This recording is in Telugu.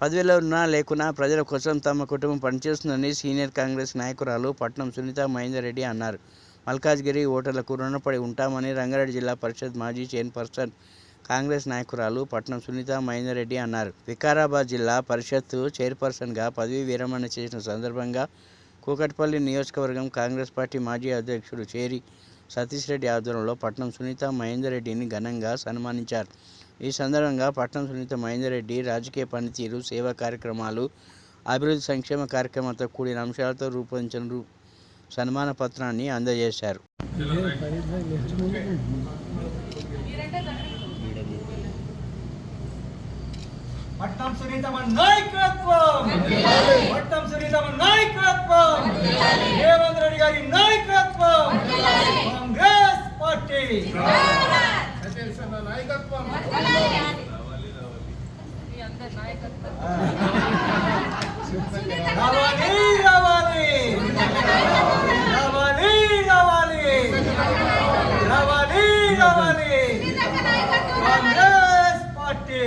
పదవిలో ఉన్నా లేకున్నా ప్రజల కోసం తమ కుటుంబం పనిచేస్తుందని సీనియర్ కాంగ్రెస్ నాయకురాలు పట్నం సునీత మహేందర్ రెడ్డి అన్నారు. మల్కాజ్గిరి ఓటర్లకు రుణపడి ఉంటామని రంగారెడ్డి జిల్లా పరిషత్ మాజీ చైర్పర్సన్ కాంగ్రెస్ నాయకురాలు పట్నం సునీత మహేందర్ రెడ్డి అన్నారు. వికారాబాద్ జిల్లా పరిషత్ చైర్పర్సన్గా పదవీ విరమణ చేసిన సందర్భంగా కూకట్పల్లి నియోజకవర్గం కాంగ్రెస్ పార్టీ మాజీ అధ్యక్షుడు చేరి సతీష్ రెడ్డి ఆధ్వర్యంలో పట్నం సునీత మహేందర్ రెడ్డిని ఘనంగా సన్మానించారు. ఈ సందర్భంగా పట్నం సునీత మహేందర్ రెడ్డి రాజకీయ పనితీరు సేవా కార్యక్రమాలు అభివృద్ధి సంక్షేమ కార్యక్రమాలతో కూడిన అంశాలతో రూపొందించిన రూ- సన్మాన పత్రాన్ని అందజేశారు. పట్నం నాయకత్వం! పట్నం నాయకత్వం! రేవంత్ రెడ్డి గారి నాయకత్వం! కాంగ్రెస్ పార్టీ! రావాలి రావాలి రావాలి రావాలి రావాలి రావాలి కాంగ్రెస్ పార్టీ.